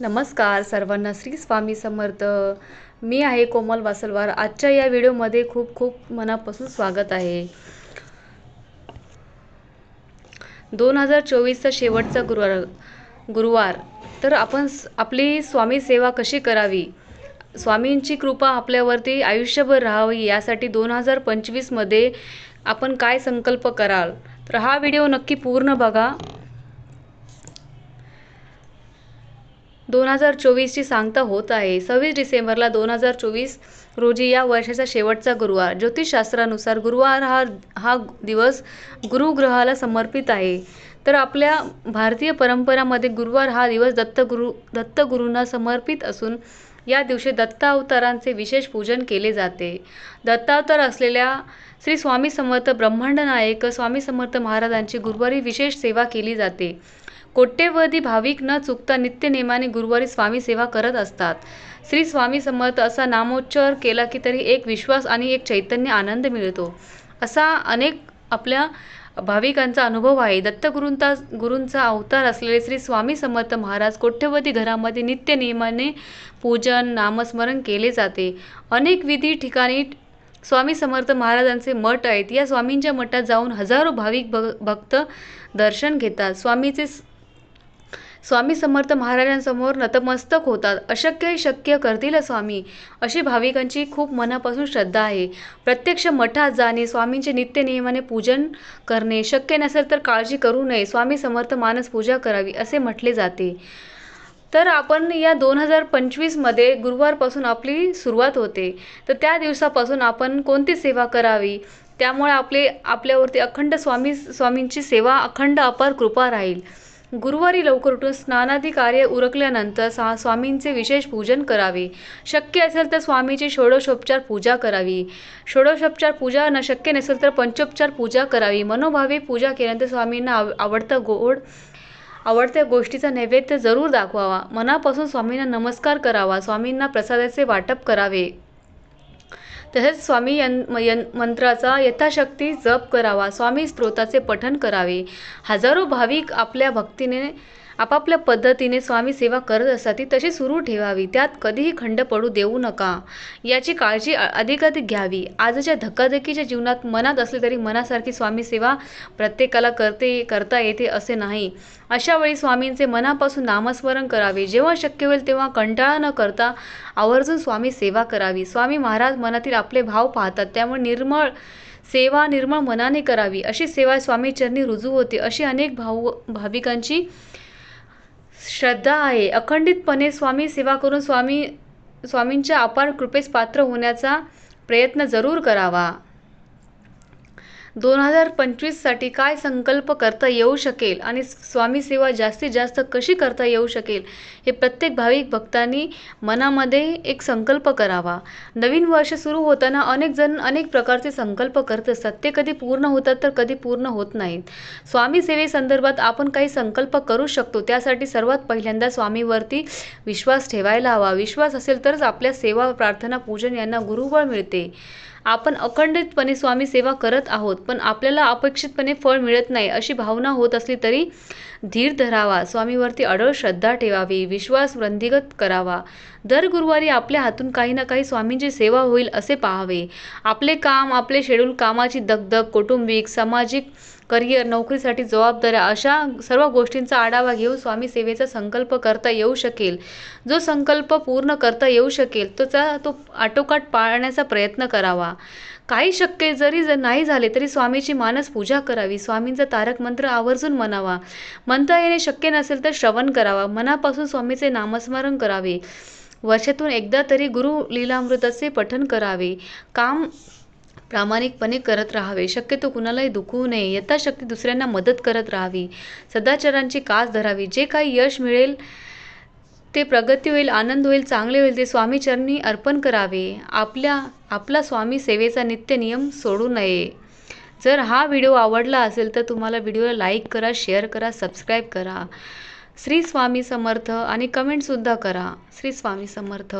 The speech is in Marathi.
नमस्कार सर्वांना श्री स्वामी समर्थ. मी आहे कोमल वासलवार. आजच्या या व्हिडिओमध्ये खूप खूप मनापासून स्वागत आहे. दोन हजार चोवीसचा शेवटचा गुरुवार गुरुवार. तर आपण आपली स्वामी सेवा कशी करावी? स्वामींची कृपा आपल्यावरती आयुष्यभर राहावी यासाठी दोन हजार पंचवीसमध्ये आपण काय संकल्प कराल? तर हा व्हिडिओ नक्की पूर्ण बघा. दोन हजार चोवीसची सांगता होत आहे. सव्वीस डिसेंबरला दोन हजार चोवीस रोजी या वर्षाचा शेवटचा गुरुवार. ज्योतिषशास्त्रानुसार गुरुवार हा हा दिवस गुरुग्रहाला समर्पित आहे. तर आपल्या भारतीय परंपरामध्ये गुरुवार हा दिवस दत्तगुरु दत्तगुरूंना समर्पित असून या दिवशी दत्तावतारांचे विशेष पूजन केले जाते. दत्तावतार असलेल्या श्री स्वामी समर्थ ब्रह्मांड नायक स्वामी समर्थ महाराजांची गुरुवारी विशेष सेवा केली जाते. कोट्यवधी भाविक न चुकता नित्यनेमाने गुरुवारी स्वामी सेवा करत असतात. श्री स्वामी समर्थ असा नामोच्चार केला की तरी एक विश्वास आणि एक चैतन्य आनंद मिळतो. असा अनेक आपल्या भाविकांचा अनुभव आहे. दत्तगुरूंचा गुरूंचा अवतार असलेले श्री स्वामी समर्थ महाराज कोट्यवधी घरामध्ये नित्यनेमाने पूजन नामस्मरण केले जाते. अनेक विधी ठिकाणी स्वामी समर्थ महाराजांचे मठ आहेत. या स्वामींच्या मठात जाऊन हजारो भाविक भग भक्त दर्शन घेतात. स्वामीचे स्वामी समर्थ महाराजांसमोर नतमस्तक होतात. अशक्य शक्य करतील स्वामी अशी भाविकांची खूप मनापासून श्रद्धा आहे. प्रत्यक्ष मठात जाणे स्वामींचे नित्य नियमाने पूजन करणे शक्य नसेल तर काळजी करू नये स्वामी समर्थ मानस पूजा करावी असे म्हटले जाते. तर आपण या दोन हजार पंचवीसमध्ये गुरुवारपासून आपली सुरुवात होते. तर त्या दिवसापासून आपण कोणती सेवा करावी? त्यामुळे आपले आपल्यावरती अखंड स्वामी स्वामींची सेवा अखंड अपार कृपा राहील. गुरुवारी लवकर उठून स्नानादी कार्य उरकल्यानंतर सा स्वामींचे विशेष पूजन करावे. शक्य असेल तर स्वामीची षोडशोपचार पूजा करावी. षोडशोपचार पूजा न शक्य नसेल तर पंचोपचार पूजा करावी. मनोभावे पूजा केल्यानंतर स्वामींना आव आवडतं गोड आवडत्या गोष्टीचा नैवेद्य जरूर दाखवावा. मनापासून स्वामींना नमस्कार करावा. स्वामींना प्रसादाचे वाटप करावे. तसेच स्वामी यन म- यन मंत्राचा यथाशक्ती जप करावा स्वामी स्तोत्राचे पठण करावे. हजारो भाविक आपल्या भक्तीने आपापल्या पद्धतीने स्वामी सेवा करत असतात ती तशी सुरू ठेवावी. त्यात कधीही खंड पडू देऊ नका. याची काळजी अधिकाधिक घ्यावी. आजच्या धकाधकीच्या जीवनात मनात असले तरी मनासारखी स्वामी सेवा प्रत्येकाला करते करता येते असे नाही. अशा वेळी स्वामींचे मनापासून नामस्मरण करावे. जेव्हा शक्य होईल तेव्हा कंटाळा न करता आवर्जून स्वामी सेवा करावी. स्वामी महाराज मनातील आपले भाव पाहतात. त्यामुळे निर्मळ सेवा निर्मळ मनाने करावी. अशी सेवा स्वामीचरणी रुजू होते. अशी अनेक भाऊ भाविकांची श्रद्धा आहे. अखंडितपणे स्वामी सेवा करून स्वामी स्वामींच्या अपार कृपेस पात्र होण्याचा प्रयत्न जरूर करावा. दोन हजार पंचवीससाठी काय संकल्प करता येऊ शकेल आणि स्वामी सेवा जास्तीत जास्त कशी करता येऊ शकेल हे प्रत्येक भाविक भक्तांनी मनामध्ये एक संकल्प करावा. नवीन वर्ष सुरू होताना अनेक जण अनेक प्रकारचे संकल्प करत असतात. ते कधी पूर्ण होतात तर कधी पूर्ण होत नाहीत. स्वामी सेवेसंदर्भात आपण काही संकल्प करू शकतो. त्यासाठी सर्वात पहिल्यांदा स्वामीवरती विश्वास ठेवायला हवा. विश्वास असेल तरच आपल्या सेवा प्रार्थना पूजन यांना गुरुबळ मिळते. आपण अखंडितपणे स्वामी सेवा करत आहोत पण आपल्याला अपेक्षितपणे फळ मिळत नाही अशी भावना होत असली तरी धीर धरावा स्वामीवरती अडळ श्रद्धा ठेवावी विश्वास वृद्धिगत करावा. दर गुरुवारी आपल्या हातून काही ना काही स्वामींची सेवा होईल असे पाहावे. आपले काम आपले शेड्यूल कामाची दगदग कौटुंबिक सामाजिक करिअर नोकरीसाठी जबाबदाऱ्या अशा सर्व गोष्टींचा आढावा घेऊन स्वामी सेवेचा संकल्प करता येऊ शकेल. जो संकल्प पूर्ण करता येऊ शकेल तोचा तो आटोकाट पाळण्याचा प्रयत्न करावा. काही शक्य जरी जर नाही झाले तरी स्वामीची मानस पूजा करावी. स्वामींचा तारक मंत्र आवर्जून म्हणावा. म्हणता येणे शक्य नसेल तर श्रवण करावा. मनापासून स्वामीचे नामस्मरण करावे. वर्षातून एकदा तरी गुरु लीलामृताचे पठन करावे. काम प्रामाणिकपणे करत राहावे. शक्यतो कुणालाही दुखवू नये. यथाशक्ती दुसऱ्यांना मदत करत राहावी. सदाचारांची कास धरावी. जे काही यश मिळेल ते प्रगती होईल आनंद होईल चांगले होईल ते स्वामीचरणी अर्पण करावे. आपल्या आपला स्वामी सेवेचा नित्य नियम सोडू नये. जर हा व्हिडिओ आवडला असेल तर तुम्हाला व्हिडिओला लाईक करा शेअर करा सबस्क्राईब करा. श्री स्वामी समर्थ आणि कमेंटसुद्धा करा. श्री स्वामी समर्थ.